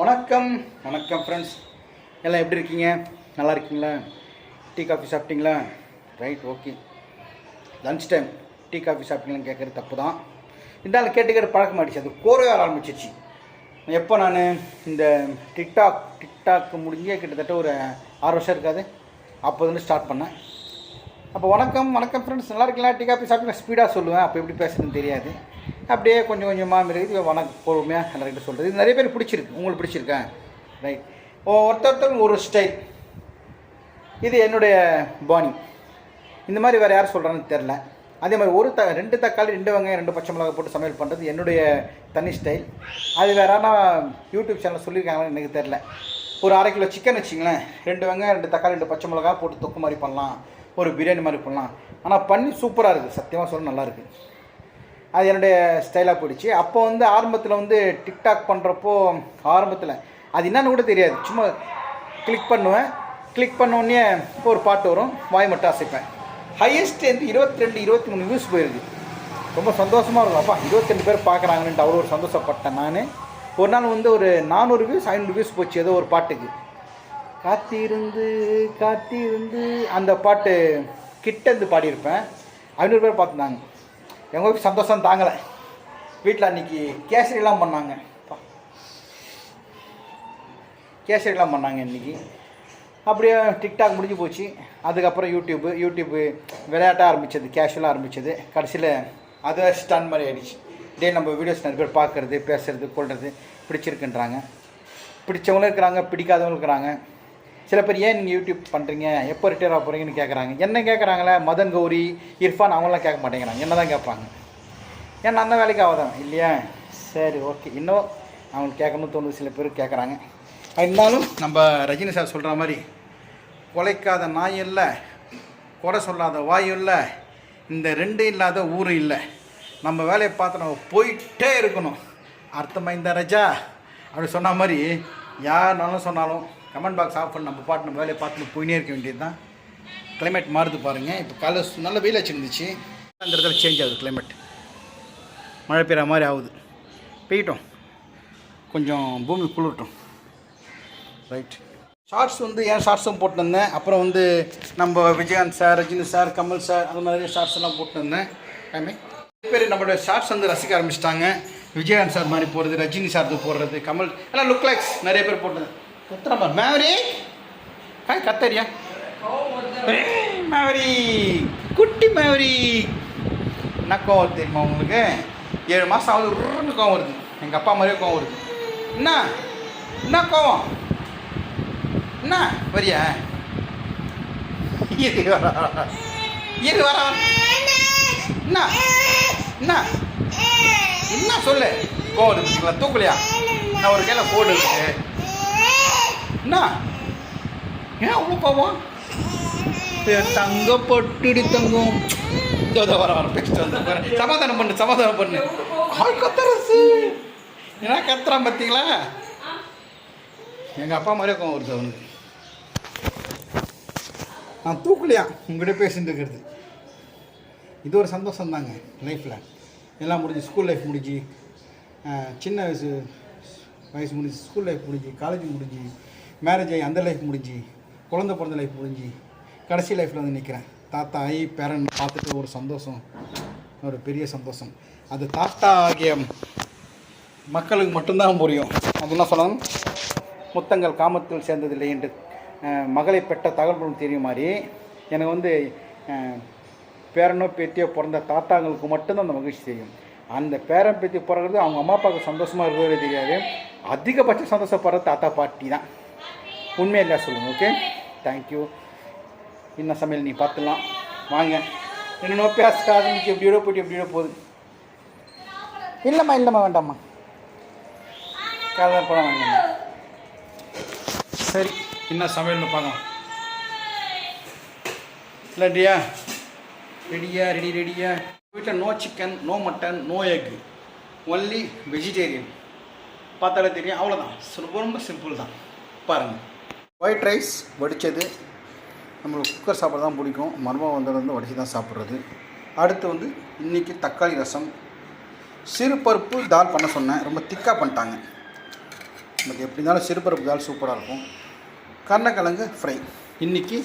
வணக்கம். வணக்கம் ஃப்ரெண்ட்ஸ் எல்லாம் எப்படி இருக்கீங்க? நல்லா இருக்கீங்களா? டீ காஃபி சாப்பிட்டீங்களா? Right okay lunch time tea coffee சாப்பிட்டீங்களான்னு கேட்குறது தப்பு தான் இருந்தாலும் கேட்டுக்கிற பழக்கம் ஆயிடுச்சு. அது கோரையாக ஆரம்பிச்சிச்சு எப்போ நான் இந்த டிக்டாக் டிக்டாக் முடிஞ்சே கிட்டத்தட்ட ஒரு ஆறு வருஷம் இருக்காது. அப்போதுலேருந்து ஸ்டார்ட் பண்ணேன். அப்போ வணக்கம் வணக்கம் ஃப்ரெண்ட்ஸ் நல்லா இருக்கீங்களா? டீ காஃபி சாப்பிட்டீங்க ஸ்பீடாக சொல்லுவேன். அப்போ எப்படி பேசுகிறதுன்னு தெரியாது. அப்படியே கொஞ்சம் கொஞ்சமாக இருக்குது வணக்கம் பொறுமையாக எல்லாருக்கிட்ட சொல்கிறது இது நிறைய பேர் பிடிச்சிருக்கு. உங்களுக்கு பிடிச்சிருக்கேன் ரைட் ஒருத்தர் ஒரு ஸ்டைல் இது என்னுடைய பாணி. இந்த மாதிரி வேறு யார் சொல்கிறான்னு தெரில அதே மாதிரி ஒரு த ரெண்டு தக்காளி ரெண்டு வெங்காயம் ரெண்டு பச்சை மிளகாய் போட்டு சமையல் பண்ணுறது என்னுடைய தனி ஸ்டைல் அது வேற ஆனால் யூடியூப் சேனல் சொல்லியிருக்காங்கன்னு எனக்கு தெரில ஒரு அரை கிலோ சிக்கன் வச்சிங்களேன். ரெண்டு வெங்காயம் ரெண்டு தக்காளி ரெண்டு பச்சை மிளகாய் போட்டு தொக்கு மாதிரி பண்ணலாம். ஒரு பிரியாணி மாதிரி பண்ணலாம். ஆனால் பண்ணி சூப்பராக இருக்குது சத்தியமாக சொல்ல நல்லா இருக்குது அது என்னுடைய ஸ்டைலாக போயிடுச்சு. அப்போ வந்து ஆரம்பத்தில் வந்து டிக்டாக் பண்ணுறப்போ ஆரம்பத்தில் அது என்னன்னு கூட தெரியாது. சும்மா கிளிக் பண்ணுவேன். கிளிக் பண்ணோடனே ஒரு பாட்டு வரும். வாய் மட்டும் அசைப்பேன். ஹையஸ்ட் வந்து இருபத்தி ரெண்டு இருபத்தி மூணு வியூஸ் போயிருக்கு ரொம்ப சந்தோஷமாக இருக்கும். அப்பா இருபத்தி ரெண்டு பேர் பார்க்குறாங்கன்ட்டு அவ்வளோ ஒரு சந்தோஷப்பட்டேன் நான். ஒரு நாள் வந்து ஒரு நானூறு வியூஸ் ஐநூறு வியூஸ் போச்சு ஏதோ ஒரு பாட்டுக்கு. காத்திருந்து காத்திருந்து அந்த பாட்டு கிட்ட இருந்து பாடியிருப்பேன். ஐநூறு பேர் பார்த்துருந்தாங்க. எங்கள் ஒய்ஃப் சந்தோஷம் தாங்கலை. வீட்டில் அன்றைக்கி கேசரிலாம் பண்ணாங்க. கேசரிலாம் பண்ணாங்க இன்றைக்கி அப்படியே டிக்டாக் முடிஞ்சு போச்சு. அதுக்கப்புறம் யூடியூப்பு யூடியூப்பு விளையாட்டாக ஆரம்பித்தது கேஷுவலாக ஆரம்பித்தது கடைசியில் அதை ஸ்டன் மாதிரி ஆகிடுச்சு டே நம்ம வீடியோஸ் நிறைய பேர் பார்க்குறது பேசுறது கொள்வது பிடிச்சிருக்குன்றாங்க. பிடிச்சவங்களும் இருக்கிறாங்க பிடிக்காதவங்களும் இருக்கிறாங்க. சில பேர் ஏன் நீங்கள் யூடியூப் பண்ணுறீங்க எப்போ ரிட்டையர் ஆக போகிறீங்கன்னு கேட்குறாங்க என்ன கேட்குறாங்களே மதன் கௌரி இர்ஃபான் அவங்களாம் கேட்க மாட்டேங்கிறாங்க. என்ன தான் கேட்பாங்க? ஏன் அந்த வேலைக்கு ஆகாதான் இல்லையா? சரி ஓகே இன்னும் அவங்களுக்கு கேட்கணும்னு தோணுது. சில பேர் கேட்குறாங்க இருந்தாலும் நம்ம ரஜினி சார் சொல்கிற மாதிரி கொலைக்காத நாய் இல்லை குறை சொல்லாத வாயும் இல்லை இந்த ரெண்டு இல்லாத ஊரும் இல்லை. நம்ம வேலையை பார்த்து நம்ம போயிட்டே இருக்கணும். அர்த்தமாக இந்த ரஜா? அப்படி சொன்ன மாதிரி யாருனாலும் சொன்னாலும் கமெண்ட் பாக்ஸ் ஆஃப் பண்ணி நம்ம பாட்டு நம்ம வேலையை பார்த்துட்டு போயினே இருக்க வேண்டியது தான் கிளைமேட் மாறுது பாருங்கள் இப்போ காலை நல்ல வெயில் வச்சுருந்துச்சு அந்த இடத்துல சேஞ்ச் ஆகுது கிளைமேட் மழை பெய்கிற மாதிரி ஆகுது. பெய்யட்டும். கொஞ்சம் பூமி குளிரட்டும். ரைட் ஷார்ட்ஸ் வந்து ஏன் ஷார்ட்ஸும் போட்டுருந்தேன் அப்புறம் வந்து நம்ம Vijayakanth sir Rajini sir Kamal sir அந்த மாதிரி ஷார்ட்ஸ் எல்லாம் போட்டுருந்தேன் ஐமே பேர் நம்மளோட ஷார்ட்ஸ் வந்து ரசிக்க ஆரம்பிச்சிட்டாங்க. விஜயகாந்த் சார் மாதிரி போடுறது ரஜினி சார் போடுறது கமல் எல்லாம் லுக் லைக்ஸ் நிறைய பேர் போட்டது கத்துற மேவரி ஹாய் கத்தரியா. மேவரி குட்டி மேவரி என்ன கோவம் வருது தெரியுமா உங்களுக்கு? ஏழு மாதம் ஆகுது உருன்னு கோவம் வருது. எங்கள் அப்பா மாதிரியே கோவம் வருது. என்ன? என்ன கோவம்? என்ன? வரியா? இரு வர வர. இரு வர என்ன? என்ன? என்ன சொல்லு? கோவம் இருக்குங்களா தூக்கலையா? நான் ஒரு கையில் ஃபோன் இருக்கு. என்ன? ஏன் அவ்வளோ கோவம் தங்க பட்டுடி தங்கம். வர வர பேசிட்டு வந்து சமாதானம் பண்ணு சமாதானம் பண்ணு. ஆள் கத்துறசு என்ன கத்துறான் பார்த்தீங்களா எங்கள் அப்பா மாதிரியே கோவம் வருது அவனுக்கு. நான் தூக்கலையா? உங்ககிட்ட பேசிட்டு இருக்கிறது. இது ஒரு சந்தோஷம் தாங்க லைஃப்பில் எல்லாம் முடிஞ்சு ஸ்கூல் லைஃப் முடிஞ்சு சின்ன வயசு வயசு முடிஞ்சு ஸ்கூல் லைஃப் முடிஞ்சு காலேஜ் முடிஞ்சு மேரேஜ் ஆகி அந்த லைஃப் முடிஞ்சு குழந்தை பிறந்த லைஃப் முடிஞ்சு கடைசி லைஃப்பில் வந்து நிற்கிறேன் தாத்தா ஆகி பேரன் பார்த்துட்டு ஒரு சந்தோஷம் ஒரு பெரிய சந்தோஷம். அது தாத்தா ஆகிய மக்களுக்கு மட்டும்தான் புரியும். அது என்ன சொல்லணும். முத்தங்கள் காமத்தில் சேர்ந்ததில்லை என்று மகளை பெற்ற தகவல்களும் தெரியும் மாதிரி எனக்கு வந்து பேரனோ பேத்தியோ பிறந்த தாத்தாங்களுக்கு மட்டும்தான் அந்த மகிழ்ச்சி தெரியும். அந்த பேரன் பேத்தி பிறகுறது அவங்க அம்மா அப்பாவுக்கு சந்தோஷமாக இருக்கிறதே தெரியாது. அதிகபட்ச சந்தோஷப்படுற தாத்தா பாட்டி தான். உண்மையாக இல்லையா சொல்லுங்கள் ஓகே தேங்க்யூ இன்னும் சமையல் நீ பார்த்துலாம். வாங்க. என்ன பேச ஆரம்பிச்சு எப்படியோ போயிட்டு எப்படியோ போகுது. இல்லைம்மா இல்லைம்மா வேண்டாம்மா. காலையில் பழம் வாங்கம்மா. சரி என்ன சமையல்னு பார்க்கலாம். இல்லைடியா ரெடியா ரெடி ரெடியா? வீட்டில் no chicken no mutton no egg only vegetarian பார்த்தாலே தெரியும் அவ்வளோதான் ரொம்ப சிம்பிள் தான். பாருங்கள் ஒயிட் ரைஸ் வடித்தது நம்மளுக்கு குக்கர் சாப்பிட தான் பிடிக்கும். மர்மம் வந்தது வந்து வடித்து தான் சாப்பிட்றது. அடுத்து வந்து இன்றைக்கி தக்காளி ரசம். சிறு பருப்பு தால் பண்ண சொன்னேன். ரொம்ப திக்காக பண்ணிட்டாங்க. நமக்கு எப்படி இருந்தாலும் சிறுபருப்பு தால் சூப்பராக இருக்கும். கருணக்கிழங்கு ஃப்ரை இன்னைக்கு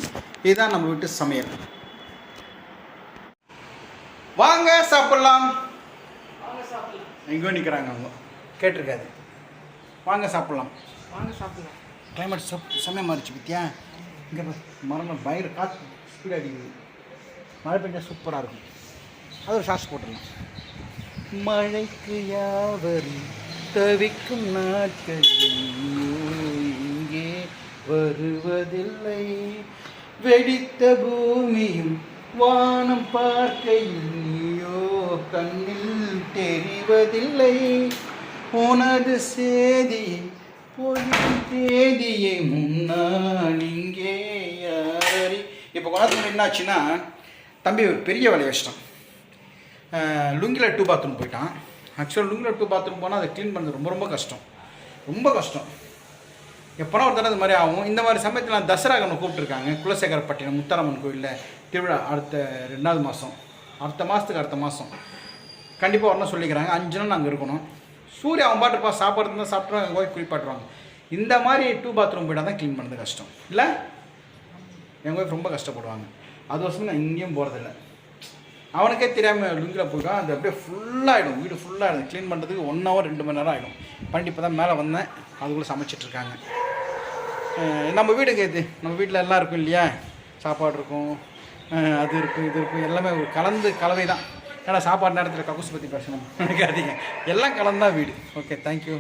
இதுதான் நம்ம வீட்டு சமையல். வாங்க சாப்பிட்லாம். எங்கேயோ நிற்கிறாங்க அவங்க. கேட்டிருக்காது. வாங்க சாப்பிட்லாம். வாங்க சாப்பிடலாம். கிளைமேட் சப் செம்மையாக மாறிச்சு பார்த்தியா இங்கே மரம் பயிர் காற்று ஸ்பீடாக அடிக்குது. மழை பெஞ்சா சூப்பராக இருக்கும். அது ஒரு சாஸ் போட்டுடலாம். மழைக்கு யாவரும் தவிக்கும் நாட்கள் இங்கே வருவதில்லை. வெடித்த பூமியும் வானம் பார்க்கையில் நீயோ கண்ணில் தெரிவதில்லை. உனது சேதியை பொழியும் தேதியை முன்னால் இங்கே யாரி இப்போ கொஞ்சம் என்னாச்சுன்னா தம்பி ஒரு பெரிய வேலையை வச்சிட்டான். லுங்கில டூ பாத்ரூம் போயிட்டான். ஆக்சுவலாக லுங்கில டூ பாத்ரூம் போனால் அதை க்ளீன் பண்ணுறது ரொம்ப ரொம்ப கஷ்டம். ரொம்ப கஷ்டம். எப்போனா ஒரு தடவை இது மாதிரி ஆகும். இந்த மாதிரி சமயத்தில் நான் தசரா கண்ணை கூப்பிட்டுருக்காங்க. குலசேகரப்பட்டினம் முத்தாரம்மன் கோயிலில் திருவிழா அடுத்த ரெண்டாவது மாதம் அடுத்த மாதத்துக்கு அடுத்த மாதம் கண்டிப்பாக வரணும் சொல்லிக்கிறாங்க. அஞ்சு நாள் நாங்கள் இருக்கணும். சூரிய அவன் பாட்டுப்பா சாப்பாடு இருந்தால் சாப்பிட்ருவாங்க கோயில் குளிப்பாட்டுவாங்க. இந்த மாதிரி டூ பாத்ரூம் போய்ட்டா தான் க்ளீன் பண்ணுறது கஷ்டம். இல்லை? எங்கள் ஒய்ஃப் ரொம்ப கஷ்டப்படுவாங்க. அது வருஷம் நான் இங்கேயும் போகிறதில்ல அவனுக்கே தெரியாமல் லுங்கில் போயிடும் அது அப்படியே ஃபுல்லாகிடும் வீடு ஃபுல்லாகிடும் க்ளீன் பண்ணுறதுக்கு ஒன் ஹவர் ரெண்டு மணி நேரம் ஆகிடும் பண்ணிட்டு இப்போ தான் மேலே வந்தேன். அதுக்குள்ளே சமைச்சிட்ருக்காங்க நம்ம வீடுங்க இது? நம்ம வீட்டில் எல்லாம் இருக்கும் இல்லையா? சாப்பாடு இருக்கும். அது இருக்கும் இது இருக்கும். எல்லாமே ஒரு கலந்து கலவை தான் ஏன்னா சாப்பாடு நேரத்தில் கக்கூஸ் பற்றி பேசணும்? நினைக்காதீங்க. எல்லாம் கலந்தா வீடு. ஓகே தேங்க்யூ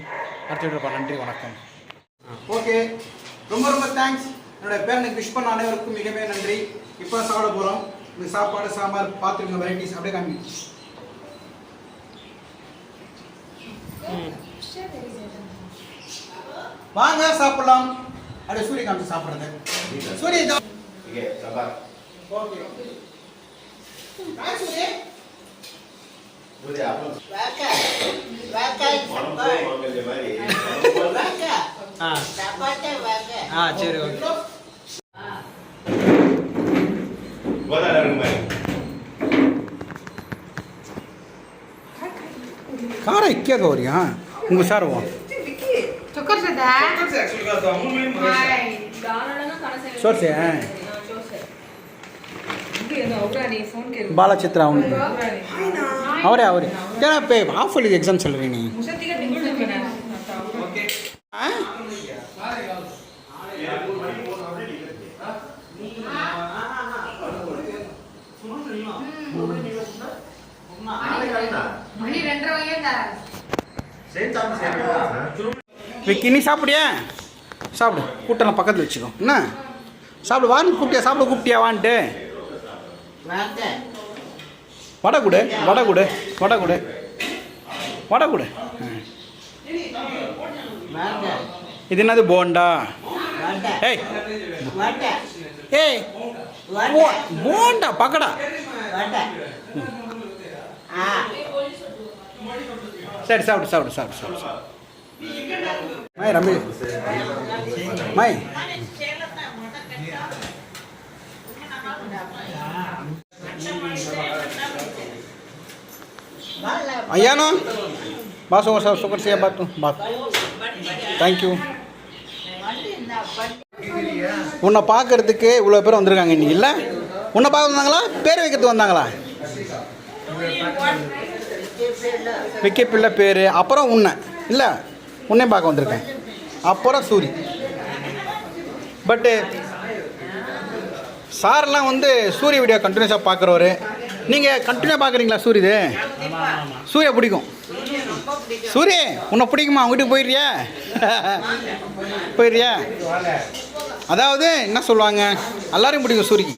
அடுத்த வீடியோ நன்றி வணக்கம். ஓகே ரொம்ப ரொம்ப தேங்க்ஸ் என்னோட பேரனுக்கு விஷ் பண்ண அனைவருக்கும் மிகவே நன்றி. இப்போ சாப்பிட போகிறோம் இந்த சாப்பாடு சாம்பார் பார்த்துருங்க வெரைட்டிஸ் அப்படியே காமி வாங்க சாப்பிடலாம். அப்படியே சூரிய காமிச்சு சாப்பிட்றது. சூரிய. ஓகே சூரிய. ஆ. சரி ஓகே. காரை இக்கே கௌரியா? உங்க சார் வா. சோர்ஸே బాలచిత్ర ಅವರೇ ಅವರೇ ಏನಪ್ಪ ಹಾಫಲ್ಲಿ ಎಕ್ಸಾಮ್ಸ್ ಅಲ್ರಿ ನೀ மணி ரெண்டரை வகையா விக்கி நீ சாப்பிடியா சாப்பிடு கூட்டெல்லாம் பக்கத்தில் வச்சுக்கோ என்ன சாப்பிடு வான்னு கூப்பிட்டியா சாப்பிட கூப்பிட்டியா வான்ட்டு வாக்கா வடை கொடு வடை கொடு வடை கொடு வடை கொடு இது என்னது? போண்டா. ஏய். ஏய். போண்டா பக்கடா. சரி சாப்பிடு சாப்பிடு சாப்பிடு சாப்பிடு சாப்பிடு. My Ayan o. Baso ko sa sukar siya bato. Bato. Thank உன்னை பார்க்கறதுக்கு இவ்வளோ பேர் வந்திருக்காங்க இன்றைக்கி இல்லை? உன்னை பார்க்க வந்தாங்களா? பேர் வைக்கிறதுக்கு வந்தாங்களா? விக்கி பிள்ளை பேர் அப்புறம் உன்னை இல்லை? உன்னையும் பார்க்க வந்திருக்கேன். அப்புறம் சூரி. பட்டு சார்லாம் வந்து சூரிய வீடியோ கண்டினியூஸாக பார்க்குறவர். நீங்கள் கண்டினியூ பார்க்குறீங்களா சூரியது சூரிய பிடிக்கும். சூரிய உன்னை பிடிக்குமா? உங்க வீட்டுக்கு போயிடுறியா போயிடுறியா? அதாவது என்ன சொல்லுவாங்க? எல்லாரையும் பிடிக்கும் சூரிக்கு.